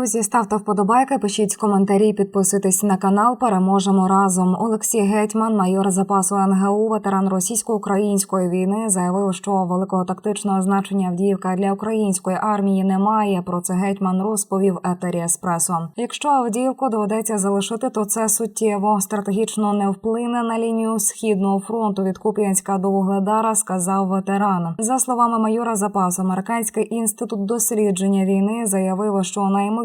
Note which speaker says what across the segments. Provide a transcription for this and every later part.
Speaker 1: Друзі, ставте вподобайки, пишіть коментарі, підписуйтесь на канал. Переможемо разом. Олексій Гетьман, майор запасу НГУ, ветеран російсько-української війни, заявив, що великого тактичного значення Авдіївка для української армії немає. Про це гетьман розповів етері Еспресо. Якщо Авдіївку доведеться залишити, то це суттєво стратегічно не вплине на лінію східного фронту від Куп'янська до Вугледара, сказав ветеран. За словами майора запасу, американський інститут дослідження війни заявив, що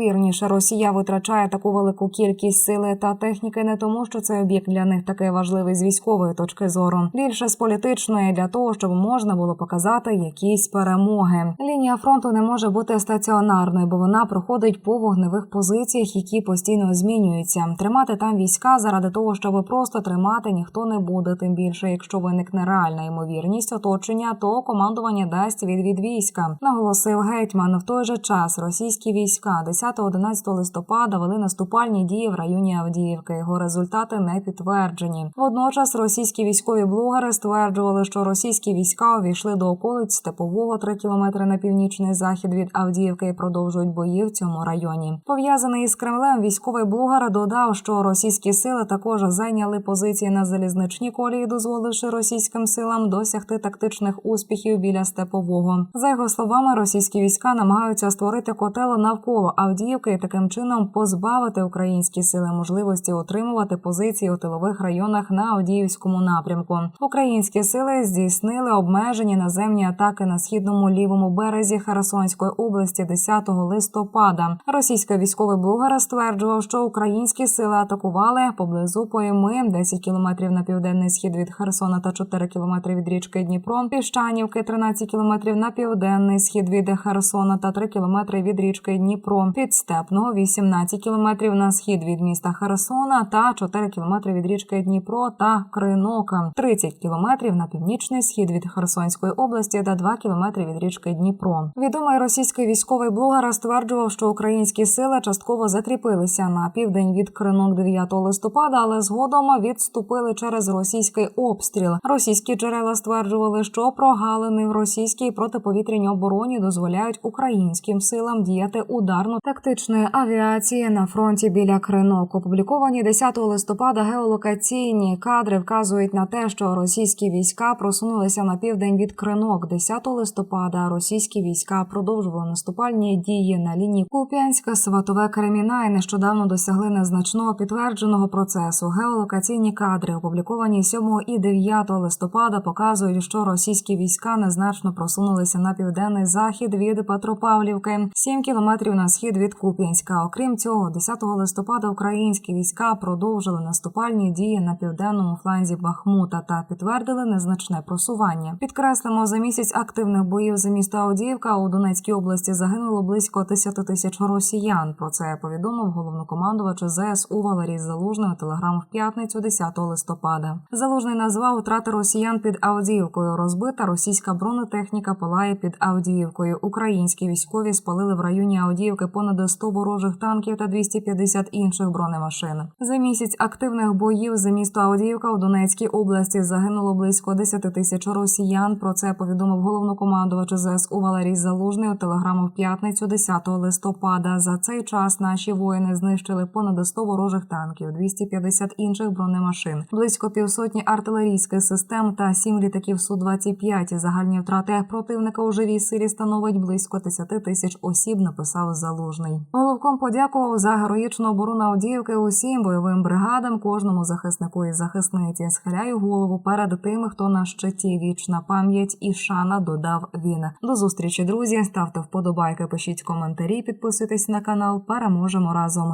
Speaker 1: найімовірніше Росія витрачає таку велику кількість сили та техніки не тому, що цей об'єкт для них такий важливий з військової точки зору, більше з політичної для того, щоб можна було показати якісь перемоги. Лінія фронту не може бути стаціонарною, бо вона проходить по вогневих позиціях, які постійно змінюються. Тримати там війська заради того, щоб просто тримати ніхто не буде. Тим більше, якщо виникне реальна ймовірність оточення, то командування дасть відвід війська. Наголосив гетьман. В той же час російські війська 10-11 листопада вели наступальні дії в районі Авдіївки. Його результати не підтверджені. Водночас російські військові блогери стверджували, що російські війська увійшли до околиць Степового 3 кілометри на північний захід від Авдіївки і продовжують бої в цьому районі. Пов'язаний із Кремлем, військовий блогер додав, що російські сили також зайняли позиції на залізничній колії, дозволивши російським силам досягти тактичних успіхів біля степового. За його словами, російські війська намагаються створити котел навколо Авдіївки і таким чином позбавити українські сили можливості отримувати позиції у тилових районах на Авдіївському напрямку. Українські сили здійснили обмежені наземні атаки на східному лівому березі Херсонської області 10 листопада. Російський військовий блогер стверджував, що українські сили атакували поблизу Пойми 10 кілометрів на південний схід від Херсона та 4 кілометри від річки Дніпро, Піщанівки 13 кілометрів на південний схід від Херсона та 3 кілометри від річки Дніпро, Підстепного 18 кілометрів на схід від міста Херсона та 4 кілометри від річки Дніпро та Кринока, 30 кілометрів на північний схід від Херсонської області та 2 кілометри від річки Дніпро. Відомий російський військовий блогер стверджував, що українські сили частково закріпилися на південь від Кринок 9 листопада, але згодом відступили через російський обстріл. Російські джерела стверджували, що прогалини в російській протиповітряній обороні дозволяють українським силам діяти ударно-тактичної авіації на фронті біля Кринок. Опубліковані 10 листопада геолокаційні кадри вказують на те, що російські війська просунулися на південь від Кринок. 10 листопада російські війська продовжували наступальні дії на лінії Куп'янська, Сватове Креміна і нещодавно досягли незначного підтвердженого процесу. Геолокаційні кадри, опубліковані 7 і 9 листопада, показують, що російські війська незначно просунулися на південний захід від Петропавлівки, 7 кілометрів на схід від Куп'янська. Окрім цього, 10 листопада українські війська продовжили наступальні дії на південному фланзі Бахмута та підтвердили незначне просування. Підкреслимо за місяць активних боїв за місто Авдіївка у Донецькій області загинуло близько 10 тисяч росіян. Про це повідомив головнокомандувач ЗСУ Валерій Залужний у телеграм в п'ятницю 10 листопада. Залужний назвав втрати росіян під Авдіївкою. Розбита російська бронетехніка палає під Авдіївкою. Українські військові спалили в районі Авдіївки понад 100 ворожих танків та 250 інших бронемашин. За місяць активних боїв за місто Авдіївка у Донецькій області загинуло близько 10 тисяч росіян. Про це повідомив головнокомандувач ЗСУ Валерій Залужний у телеграму в п'ятницю 10 листопада. За цей час наші воїни знищили понад 100 ворожих танків, 250 інших бронемашин, близько півсотні артилерійських систем та 7 літаків су 25 Загальні втрати противника у живій силі становить близько 10 тисяч осіб. Написав Залужний. Головком подякував за героїчну оборону Авдіївки усім бойовим бригадам, кожному захиснику і захисниці. Схиляю голову перед тими, хто на щиті вічна пам'ять і шана додав він. До зустрічі, друзі. Ставте вподобайки, пишіть коментарі, підписуйтесь на канал. Переможемо разом.